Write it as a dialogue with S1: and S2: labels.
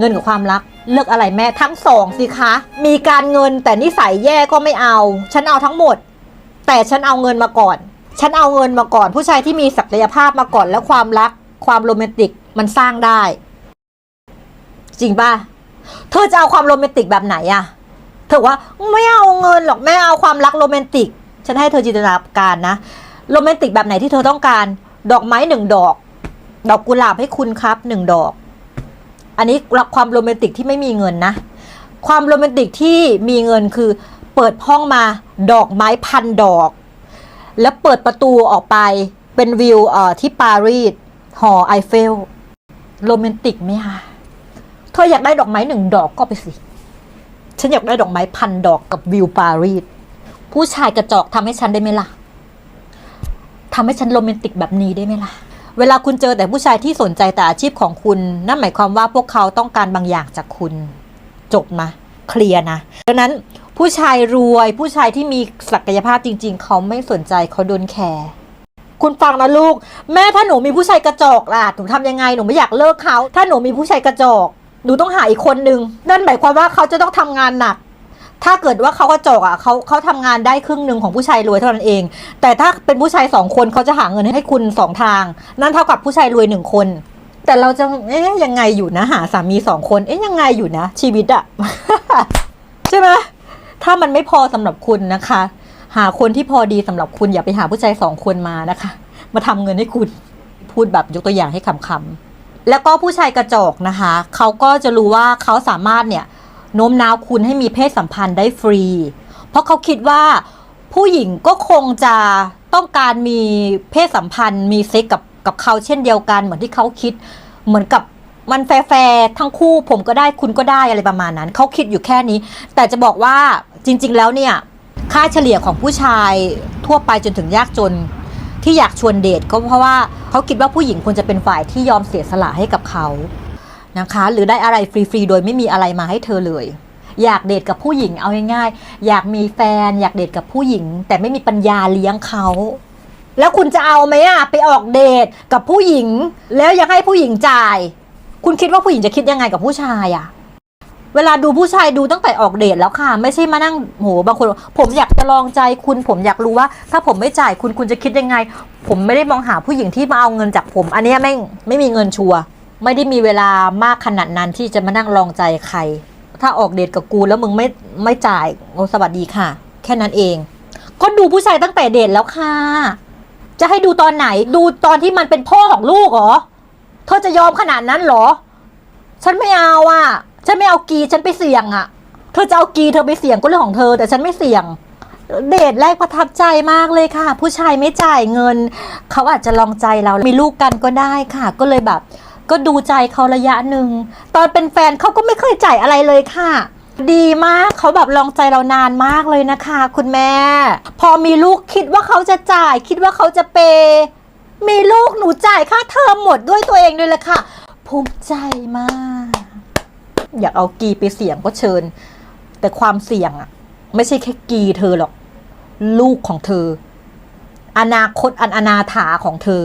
S1: เงินกับความรัก เลือกอะไรแม่ทั้งสองสิคะ มีการเงินแต่นิสัยแย่ก็ไม่เอา ฉันเอาทั้งหมด แต่ฉันเอาเงินมาก่อน ฉันเอาเงินมาก่อน ผู้ชายที่มีศักยภาพมาก่อนแล้วความรัก ความโรแมนติกมันสร้างได้ จริงป่ะ เธอจะเอาความโรแมนติกแบบไหนอะเธอว่าไม่เอาเงินหรอกแม่เอาความรักโรแมนติก ฉันให้เธอจินตนาการนะโรแมนติกแบบไหนที่เธอต้องการ ดอกไม้หนึ่งดอก ดอกกุหลาบให้คุณครับหนึ่งดอก อันนี้ความโรแมนติกที่ไม่มีเงินนะ ความโรแมนติกที่มีเงินคือเปิดห้องมาดอกไม้พันดอก แล้วเปิดประตูออกไปเป็นวิวเอ่อที่ปารีสหอไอเฟลโรแมนติกไหมคะเธออยากได้ดอกไม้หนึ่งดอกก็ไปสิ ฉันอยากได้ดอกไม้พันดอกกับวิวปารีสผู้ชายกระจอกทำให้ฉันได้ไหมล่ะทำให้ฉันโรแมนติกแบบนี้ได้ไหมล่ะ เวลาคุณเจอแต่ผู้ชายที่สนใจแต่อาชีพของคุณ นั่นหมายความว่าพวกเขาต้องการบางอย่างจากคุณ จบมา เคลียร์นะดังนั้นผู้ชายรวย ผู้ชายที่มีศักยภาพจริง ๆ เขาไม่สนใจเขาโดนแคร์คุณฟังนะลูก แม่ถ้าหนูมีผู้ชายกระจอกล่ะหนูทำยังไงหนูไม่อยากเลิกเขา ถ้าหนูมีผู้ชายกระจอกหนูต้องหาอีกคนนึง นั่นหมายความว่าเขาจะต้องทำงานหนัก ถ้าเกิดว่าเขากระจกอะเขาเขาทำงานได้ครึ่งหนึ่งของผู้ชายรวยเท่านั้นเอง แต่ถ้าเป็นผู้ชายสองคนเขาจะหาเงินให้คุณสองทาง นั่นเท่ากับผู้ชายรวยหนึ่งคน แต่เราจะเอ๊ยยังไงอยู่นะหาสามีสองคนเอ๊ยยังไงอยู่นะ ชีวิตอะใช่ไหมถ้ามันไม่พอสำหรับคุณนะคะ หาคนที่พอดีสำหรับคุณอย่าไปหาผู้ชายสองคนมานะคะ มาทำเงินให้คุณพูดแบบยกตัวอย่างให้คำๆแล้วก็ผู้ชายกระจอกนะคะ เขาก็จะรู้ว่าเขาสามารถเนี่ย โน้มน้าวคุณให้มีเพศสัมพันธ์ได้ฟรี เพราะเขาคิดว่าผู้หญิงก็คงจะต้องการมีเพศสัมพันธ์ มีเซ็กกับกับเขาเช่นเดียวกันเหมือนที่เขาคิดเหมือนกับมันแฟร์ทั้งคู่ผมก็ได้คุณก็ได้อะไรประมาณนั้น เขาคิดอยู่แค่นี้ แต่จะบอกว่าจริง ๆ แล้วเนี่ยค่าเฉลี่ยของผู้ชายทั่วไปจนถึงยากจนที่อยากชวนเดทก็เพราะว่าเขาคิดว่าผู้หญิงควรจะเป็นฝ่ายที่ยอมเสียสละให้กับเขา นะคะ หรือได้อะไรฟรีๆโดยไม่มีอะไรมาให้เธอเลย อยากเดทกับผู้หญิงเอาง่ายๆอยากมีแฟน อยากเดทกับผู้หญิง แต่ไม่มีปัญญาเลี้ยงเขาแล้วคุณจะเอาไหมอะไปออกเดทกับผู้หญิง แล้วยังให้ผู้หญิงจ่าย คุณคิดว่าผู้หญิงจะคิดยังไงกับผู้ชายอะเวลาดูผู้ชายดูตั้งแต่ออกเดทแล้วค่ะ ไม่ใช่มานั่งโหบางคน ผมอยากจะลองใจคุณ ผมอยากรู้ว่า ถ้าผมไม่จ่ายคุณคุณจะคิดยังไง ผมไม่ได้มองหาผู้หญิงที่มาเอาเงินจากผม อันนี้แม่งไม่มีเงินชัวร์ ไม่ได้มีเวลามากขนาดนั้นที่จะมานั่งลองใจใคร ถ้าออกเดทกับกูแล้วมึงไม่ไม่จ่ายโอ้สวัสดีค่ะ แค่นั้นเอง ก็ดูผู้ชายตั้งแต่เดทแล้วค่ะ จะให้ดูตอนไหน ดูตอนที่มันเป็นพ่อของลูกเหรอ เธอจะยอมขนาดนั้นเหรอ ฉันไม่เอาอะ ฉันไม่เอากีฉันไปเสี่ยงอะ เธอจะเอากีเธอไปเสี่ยงก็เรื่องของเธอ แต่ฉันไม่เสี่ยงเดทแรกประทับใจมากเลยค่ะ ผู้ชายไม่จ่ายเงิน เขาอาจจะลองใจเรา มีลูกกันก็ได้ค่ะ ก็เลยแบบ ก็ดูใจเขาระยะหนึ่ง ตอนเป็นแฟนเขาก็ไม่เคยจ่ายอะไรเลยค่ะ ดีมากเขาแบบลองใจเรานานมากเลยนะคะ คุณแม่ พอมีลูกคิดว่าเขาจะจ่าย คิดว่าเขาจะเป มีลูกหนูจ่ายค่าเทอมหมดด้วยตัวเองด้วยละค่ะ ภูมิใจมาก อยากเอากีไปเสี่ยงก็เชิญ แต่ความเสี่ยงอะไม่ใช่แค่กีเธอหรอก ลูกของเธอ อนาคตอันอนาถาของเธอ